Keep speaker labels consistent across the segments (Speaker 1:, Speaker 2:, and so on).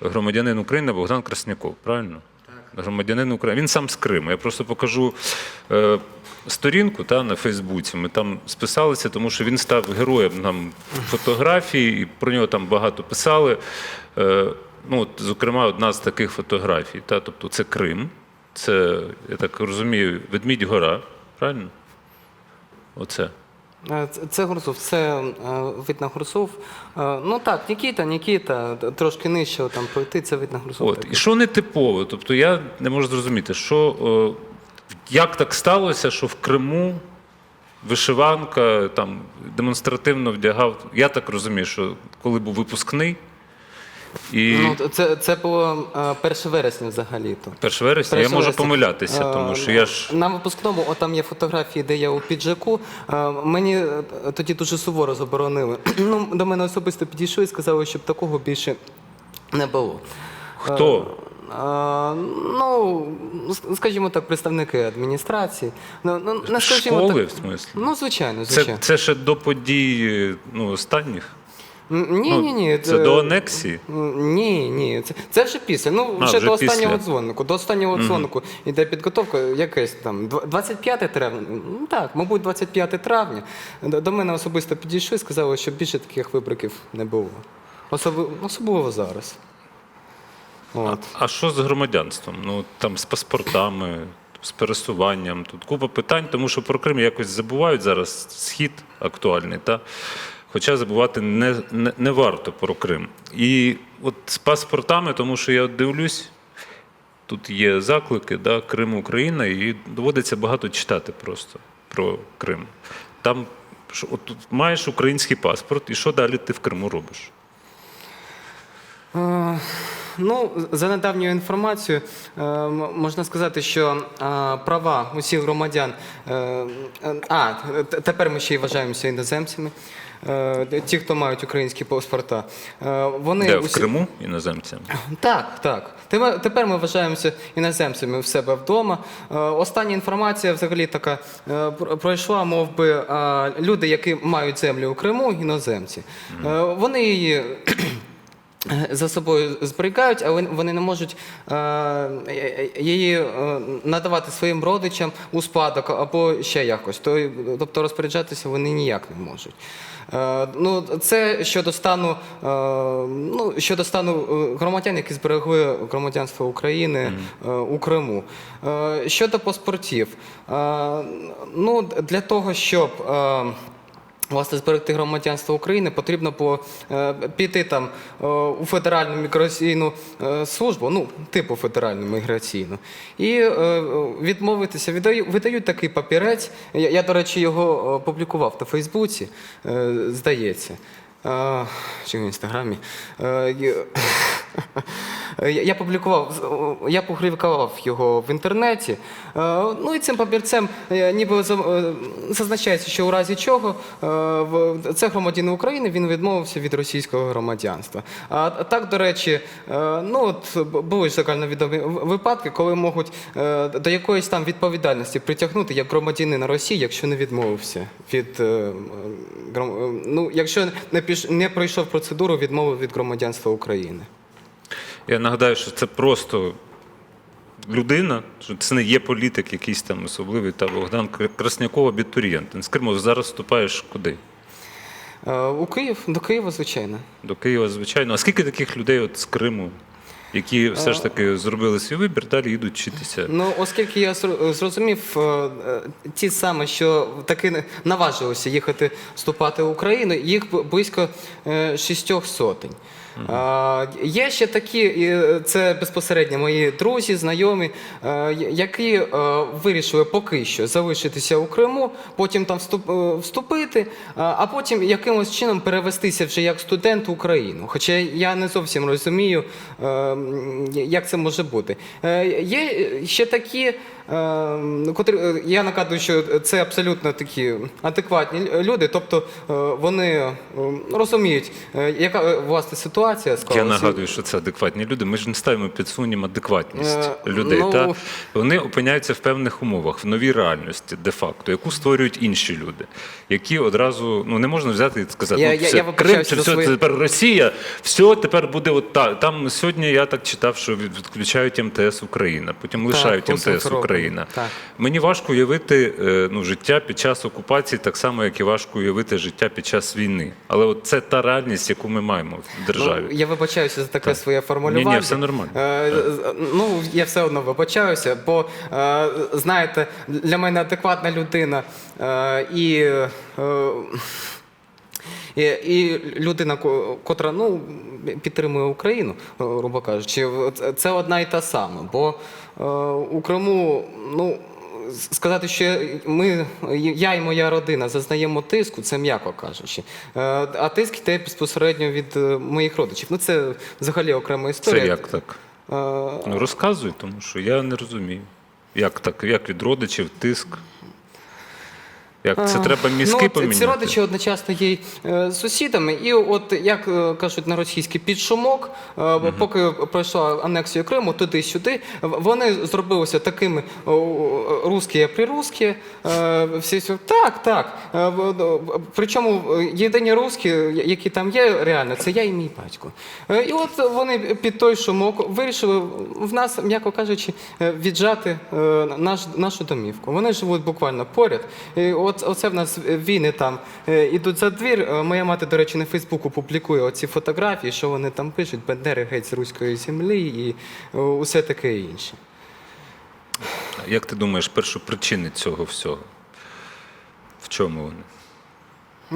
Speaker 1: громадянин України Богдан Красняков, правильно? Так. Громадянин України. Він сам з Криму. Я просто покажу е, сторінку та, на Фейсбуці. Ми там списалися, тому що він став героєм нам фотографій, і про нього там багато писали. Е, ну, от, зокрема, одна з таких фотографій. Та, тобто це Крим, це, я так розумію, Ведмідь Гора, правильно? Оце.
Speaker 2: Е, Це, Гурцов, це е, вид на Гурсов. Е, ну так, Нікіта, Нікіта, трошки нижче там пройти, це вид на Гурцов.
Speaker 1: От. І що не типово? Тобто я не можу зрозуміти, що, як так сталося, що в Криму вишиванка там демонстративно вдягав. Я так розумію, що коли був випускний, і
Speaker 2: Ну, це, це було е, 1 вересня взагалі-то.
Speaker 1: 1 вересня я
Speaker 2: 1
Speaker 1: можу
Speaker 2: вересня.
Speaker 1: помилятися, тому що я ж.
Speaker 2: Е, На випускному, от там є фотографії, де я у піджаку. Е, Мені е, тоді дуже суворо заборонили. Ну, до мене особисто підійшли і сказали, щоб такого більше не було.
Speaker 1: Хто?
Speaker 2: Е, Ну, с- скажімо так, представники адміністрації. Ну, ну, не скажімо
Speaker 1: Школи,
Speaker 2: так.
Speaker 1: в смислі?
Speaker 2: Ну, звичайно,
Speaker 1: Це,
Speaker 2: звичайно.
Speaker 1: це ще до подій ну, останніх?
Speaker 2: Ні,
Speaker 1: Ну,
Speaker 2: ні, ні.
Speaker 1: Це до анексії?
Speaker 2: Ні, ні. Це, це вже після. Ну,
Speaker 1: А,
Speaker 2: вже,
Speaker 1: вже
Speaker 2: до останнього
Speaker 1: після.
Speaker 2: дзвонику. До останнього дзвонику йде підготовка якесь там. 25 травня. Ну так, мабуть, 25 травня. До, мене особисто підійшли сказали, що більше таких вибриків не було. Особливо, особливо зараз. От.
Speaker 1: А що з громадянством? Ну там з паспортами, з пересуванням. Тут купа питань, тому що про Крим якось забувають зараз схід актуальний, та хоча забувати не, не, не варто про Крим. І от з паспортами, тому що я дивлюсь. Тут є заклики, да, Крим Україна, і доводиться багато читати просто про Крим. Там от маєш український паспорт, і що далі ти в Криму робиш?
Speaker 2: Е, Ну, за недавньою інформацією, е, можна сказати, що е, права усіх громадян, а тепер ми ще й вважаємося іноземцями, ті, хто мають українські паспорта, вони
Speaker 1: Де в Криму іноземцям?
Speaker 2: так, так. Тепер, ми вважаємося іноземцями в себе вдома. Остання інформація взагалі така пройшла, мов би, люди, які мають землю у Криму, іноземці. Вони її. За собою зберігають, але вони не можуть е, її е, надавати своїм родичам у спадок або ще якось. Тобто розпоряджатися вони ніяк не можуть. Е, Ну, це щодо стану, е, ну, щодо стану е, громадян, які зберегли громадянство України е, у Криму. Е, Щодо паспортів, е, ну, для того, щоб е, Власне, зберегти громадянство України потрібно було е, піти там е, у федеральну міграційну е, службу, ну, типу федеральну міграційну, і відмовитися. Видаю, видають такий папірець. Я, до речі, його публікував на Фейсбуці, здається. Чи в інстаграмі. Я я публікував, я публікував його в інтернеті. Е, Ну і цим папірцем е, ніби е, зазначається, що у разі чого е, це громадянин України, він відмовився від російського громадянства. А так, до речі, е, ну от були ж загальновідомі випадки, коли можуть е, до якоїсь там відповідальності притягнути як громадянина Росії, якщо не відмовився від е, е, ну, якщо не піш не пройшов процедуру відмови від громадянства України.
Speaker 1: Я нагадаю, що це просто людина, що це не є політик якийсь там особливий, та Богдан Красняков, абітурієнт. З Криму зараз вступаєш куди?
Speaker 2: Е, У Київ, до Києва, звичайно.
Speaker 1: До Києва, звичайно. А скільки таких людей от з Криму, які все ж таки зробили свій вибір, далі їдуть вчитися?
Speaker 2: Ну, оскільки я зрозумів, е, е, ті саме, що таки наважилися їхати вступати в Україну, їх близько е, шістьох сотень. Є ще такі, і, це безпосередньо мої друзі, знайомі, е, які е, вирішили поки що залишитися у Криму, потім там е, вступити, а потім якимось чином перевестися вже як студент в Україну. Хоча я не зовсім розумію, як це може бути. Є ще такі, котрі я нагадую, що це абсолютно такі адекватні люди, тобто вони розуміють, яка власне ситуація
Speaker 1: Я
Speaker 2: склалася.
Speaker 1: нагадую, що це адекватні люди. Ми ж не ставимо під сумнів адекватність
Speaker 2: Е,
Speaker 1: людей.
Speaker 2: ну-
Speaker 1: Та вони опиняються в певних умовах, в новій реальності, де-факто, яку створюють інші люди, які одразу ну не можна взяти і сказати,
Speaker 2: Я-
Speaker 1: ну, все,
Speaker 2: я
Speaker 1: Крим, це все
Speaker 2: свої-
Speaker 1: тепер Росія, все тепер буде от так. Там сьогодні я так читав, що відключають МТС Україна, потім лишають
Speaker 2: по
Speaker 1: МТС. Україна.
Speaker 2: Так.
Speaker 1: Мені важко уявити е, ну, життя під час окупації, так само, як і важко уявити життя під час війни. Але от це та реальність, яку ми маємо в державі.
Speaker 2: Ну, я вибачаюся за таке своє формулювання.
Speaker 1: Ні-ні, все нормально.
Speaker 2: Е, з- ну, я все одно вибачаюся, бо е, знаєте, для мене адекватна людина е, і. Е, і, і людина, ко- котра ну, підтримує Україну, е, грубо кажучи, це одна і та сама. Бо е, у Криму, ну, сказати, що ми, я і моя родина зазнаємо тиску, це м'яко кажучи. Е, А тиск йде безпосередньо від е, моїх родичів. Ну, це взагалі окрема історія.
Speaker 1: Це як так?
Speaker 2: Е,
Speaker 1: Ну розказуй, тому що я не розумію. Як так? Як від родичів тиск? Як це треба мізки
Speaker 2: ну,
Speaker 1: поміняти?
Speaker 2: Ці родичі одночасно є й, е, сусідами, і от як е, кажуть на російський підшумок, е, поки пройшла анексія Криму туди-сюди, вони зробилися такими русські прирусські. Е, всі всі- так, так. Е, Причому єдині русські, які там є, реально, це я і мій батько. Е, І от вони під той шумок вирішили в нас, м'яко кажучи, віджати е, наш, нашу домівку. Вони живуть буквально поряд. І от оце в нас війни там е, ідуть за двір. Е, Моя мати, до речі, на Фейсбуку публікує оці фотографії, що вони там пишуть, бандери геть з руської землі і е, усе таке інше.
Speaker 1: Як ти думаєш, першопричини цього всього? В чому вони?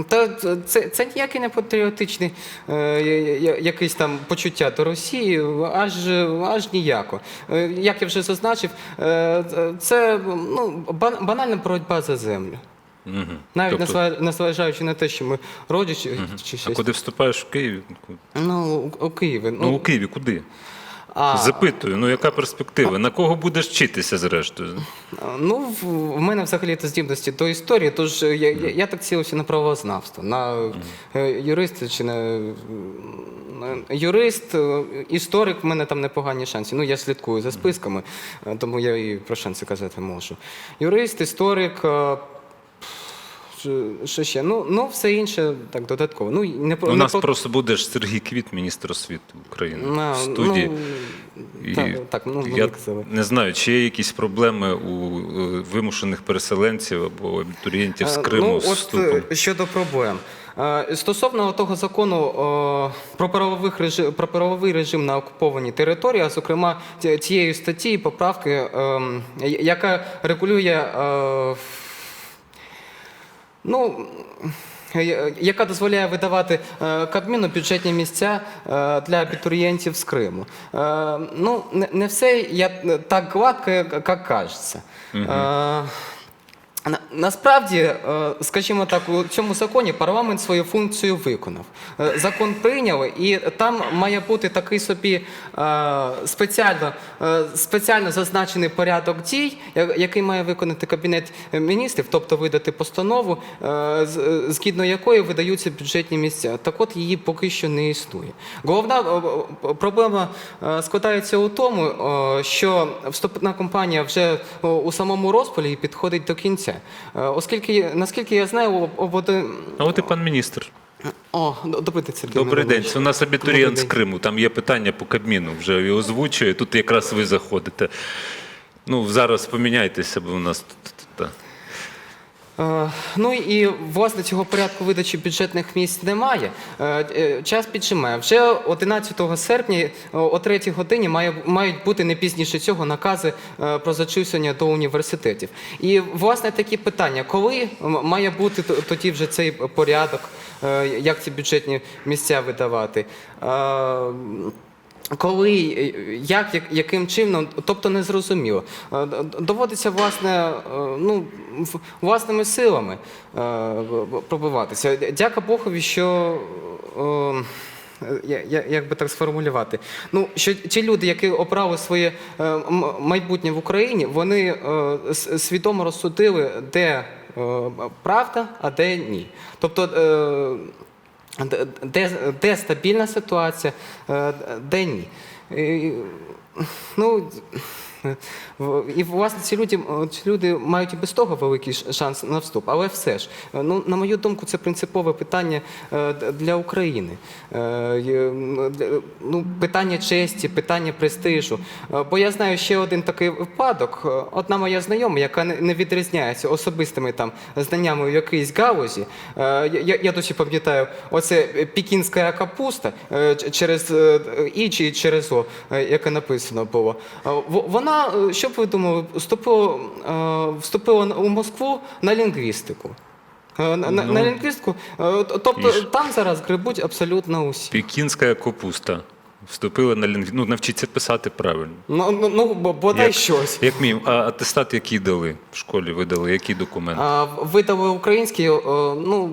Speaker 2: Та це, це ніякий не патріотичний е, якийсь там почуття до Росії, аж, аж ніяко. Е, як я вже зазначив, е, це ну, банальна боротьба за землю.
Speaker 1: Угу.
Speaker 2: Навіть
Speaker 1: тобто,
Speaker 2: незважаючи на те, що ми родичі чи
Speaker 1: а
Speaker 2: щось.
Speaker 1: куди вступаєш в Києві?
Speaker 2: Ну, у, у Києві.
Speaker 1: Ну,
Speaker 2: Ну,
Speaker 1: у Києві куди?
Speaker 2: а,
Speaker 1: Запитую, ну яка перспектива? На кого будеш вчитися зрештою?
Speaker 2: ну, в, мене взагалі то здібності до історії, тож я, я, я так цілився на правознавство, на е, юриста чи на юрист, е, історик, в мене там непогані шанси. Ну, я слідкую за списками, е, тому я і про шанси казати можу. Юрист, історик. Що- ще? Ну, ну, все інше так додатково. Ну, не, про-
Speaker 1: У
Speaker 2: не
Speaker 1: нас
Speaker 2: про-
Speaker 1: просто будеш Сергій Квіт, міністр освіти України
Speaker 2: На-
Speaker 1: в студії.
Speaker 2: Ну,
Speaker 1: І
Speaker 2: так, так, ну,
Speaker 1: я не знаю, чи є якісь проблеми у е, вимушених переселенців або абітурієнтів з
Speaker 2: Е,
Speaker 1: Криму
Speaker 2: ну, от,
Speaker 1: вступом.
Speaker 2: е, щодо проблем. Стосовно того закону про, правових режим, про правовий режим на окупованій території, а зокрема тієї статті і поправки, е, яка регулює ну, яка дозволяє видавати е, Кабміну бюджетні місця е, для абітурієнтів з Криму. Е, Ну, не- все я, так гладко, як кажеться. На- Насправді, е, скажімо так, у цьому законі парламент свою функцію виконав. Е, Закон прийняли, і там має бути такий собі е, спеціально, спеціально зазначений порядок дій, який має виконати Кабінет міністрів, тобто видати постанову, згідно якої видаються бюджетні місця. Так от її поки що не існує. Головна проблема складається у тому, що вступна кампанія вже у самому розпалі підходить до кінця. Е, Оскільки, наскільки я знаю, об- один.
Speaker 1: А от і пан міністр.
Speaker 2: О, добрий день, Сергій
Speaker 1: Добрий день. Це у нас абітурієнт з. Криму. Там є питання по Кабміну, вже його озвучує. Тут якраз ви заходите. Ну, зараз поміняйтеся, бо у нас тут.
Speaker 2: Ну і власне цього порядку видачі бюджетних місць немає. Е, е, Час піджимає. Вже 11 серпня е, о 3 годині мають бути не пізніше цього накази е, про зачислення до університетів. І власне такі питання: коли має бути тоді вже цей порядок, е, як ці бюджетні місця видавати? Коли, е, як, як, яким чином, тобто не зрозуміло. Е, Доводиться власне, е, ну, власними силами пробиватися. Дяка Богові, що як би так сформулювати? Ну, що ті люди, які обрали своє майбутнє в Україні, вони свідомо розсудили, де правда, а де ні. Тобто, де, де, стабільна ситуація, е, де ні. Ну, І власне ці люди, ці люди мають і без того великий шанс на вступ. Але все ж, ну на мою думку, це принципове питання е, для України. Е, Ну, питання честі, питання престижу. Е, Бо я знаю ще один такий випадок. Одна моя знайома, яка не- відрізняється особистими там знаннями в якійсь галузі. Я, я- досі пам'ятаю, оце пікінська капуста через і чи через о, е, яке написано було. Е, Вона, е, що б ви думали, вступила, вступила у Москву на лінгвістику. На,
Speaker 1: Ну,
Speaker 2: на лінгвістику, тобто
Speaker 1: і
Speaker 2: там зараз грибуть абсолютно усі.
Speaker 1: Пікінська капуста. Вступили на лінгві... Ну, навчіться писати правильно.
Speaker 2: Ну, ну, ну бо- бодай
Speaker 1: Як-
Speaker 2: щось.
Speaker 1: Як мій, а атестат, який дали в школі, видали, який документ?
Speaker 2: А, видали український, е, ну,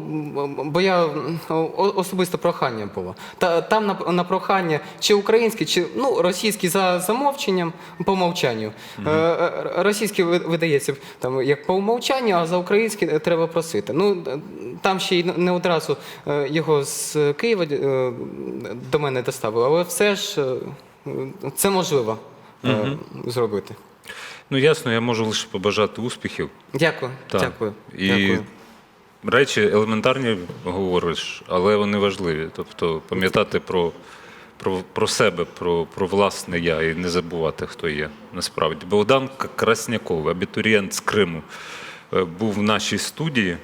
Speaker 2: бо я м, о- особисто прохання було. Та, там на, на прохання чи український, чи ну, російський за замовченням, по умовчанню. Е, е, Російський ви- видається там як по умовчанню, а за український е, треба просити. Ну, е, там ще й не одразу е, його з Києва е, до мене доставили, але все ж е, це можливо е, зробити.
Speaker 1: Ну, ясно, я можу лише побажати успіхів.
Speaker 2: Дякую.
Speaker 1: Так.
Speaker 2: Дякую.
Speaker 1: І
Speaker 2: Дякую.
Speaker 1: речі елементарні говориш, але вони важливі. Тобто пам'ятати про, про, про себе, про, про власне я і не забувати, хто є насправді. Богдан Красняков, абітурієнт з Криму, був в нашій студії.